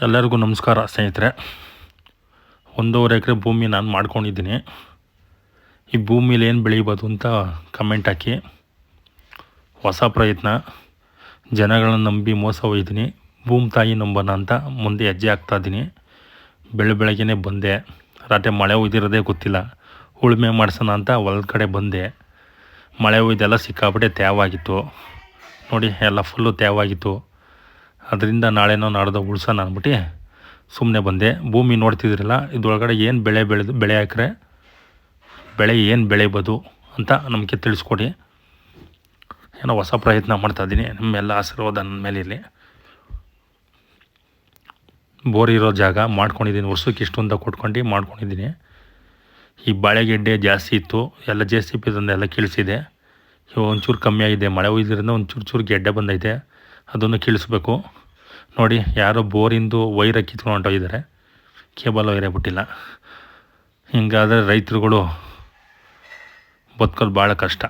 ಎಲ್ಲರಿಗೂ ನಮಸ್ಕಾರ ಸ್ನೇಹಿತರೆ. ಒಂದೂವರೆ ಎಕರೆ ಭೂಮಿ ನಾನು ಮಾಡ್ಕೊಂಡಿದ್ದೀನಿ. ಈ ಭೂಮಿಲಿ ಏನು ಬೆಳೀಬೋದು ಅಂತ ಕಮೆಂಟ್ ಹಾಕಿ. ಹೊಸ ಪ್ರಯತ್ನ. ಜನಗಳನ್ನ ನಂಬಿ ಮೋಸ ಹೋಗಿದ್ದೀನಿ. ಭೂಮಿ ತಾಯಿ ನಂಬೋಣ ಅಂತ ಮುಂದೆ ಹೆಜ್ಜೆ ಹಾಕ್ತಾಯಿದ್ದೀನಿ ಬೆಳೆ ಬೆಳಗ್ಗೆನೇ ಬಂದೆ. ರಾತ್ರಿ ಮಳೆ ಒಯ್ದಿರೋದೇ ಗೊತ್ತಿಲ್ಲ. ಉಳುಮೆ ಮಾಡ್ಸೋಣ ಅಂತ ಹೊಲದ ಕಡೆ ಬಂದೆ. ಮಳೆ ಒಯ್ದೆಲ್ಲ ಸಿಕ್ಕಾಪಟ್ಟೆ ತ್ಯಾವಾಗಿತ್ತು ನೋಡಿ, ಎಲ್ಲ ಫುಲ್ಲು ತೇವಾಗಿತ್ತು ಅದರಿಂದ ನಾಳೆನೋ ನಾಡ್ದು ಉಳ್ಸೋಣ ಅಂದ್ಬಿಟ್ಟು ಸುಮ್ಮನೆ ಬಂದೆ. ಭೂಮಿ ನೋಡ್ತಿದ್ರಲ್ಲ, ಇದ್ರೊಳಗಡೆ ಏನು ಬೆಳೆ ಬೆಳೆದು ಬೆಳೆ ಹಾಕ್ರೆ? ಬೆಳೆ ಏನು ಬೆಳಿಬೋದು ಅಂತ ನಮಗೆ ತಿಳಿಸ್ಕೊಡಿ. ಏನೋ ಹೊಸ ಪ್ರಯತ್ನ ಮಾಡ್ತಾಯಿದ್ದೀನಿ ನಿಮ್ಮೆಲ್ಲ ಆಶೀರ್ವಾದ ನನ್ನ ಮೇಲೆ ಇಲ್ಲಿ ಬೋರ್ ಇರೋ ಜಾಗ ಮಾಡ್ಕೊಂಡಿದ್ದೀನಿ. ವರ್ಷಕ್ಕೆ ಇಷ್ಟೊಂದು ಅಂತ ಕೊಟ್ಕೊಂಡು ಮಾಡ್ಕೊಂಡಿದ್ದೀನಿ. ಈ ಬಾಳೆಗೆಡ್ಡೆ ಜಾಸ್ತಿ ಇತ್ತು. ಎಲ್ಲ ಜೆ ಸಿ ಪಿ ಎಲ್ಲ ಕೀಳಿಸಿದೆ. ಇವಾಗ ಒಂಚೂರು ಕಮ್ಮಿ ಆಗಿದೆ. ಮಳೆ ಒಯ್ದ್ರಿಂದ ಒಂಚೂರು ಚೂರು ಗೆಡ್ಡೆ ಬಂದೈತೆ. ಅದನ್ನು ಕೀಳಿಸ್ಬೇಕು. ನೋಡಿ, ಯಾರೋ ಬೋರಿಂದು ವೈರ ಕಿತ್ಕೊಂಡು ಹೊಂಟೋಗಿದ್ದಾರೆ. ಕೇಬಲ್ ವೈರೇ ಬಿಟ್ಟಿಲ್ಲ. ಹಿಂಗಾದರೆ ರೈತರುಗಳು ಬದುಕೋದು ಭಾಳ ಕಷ್ಟ.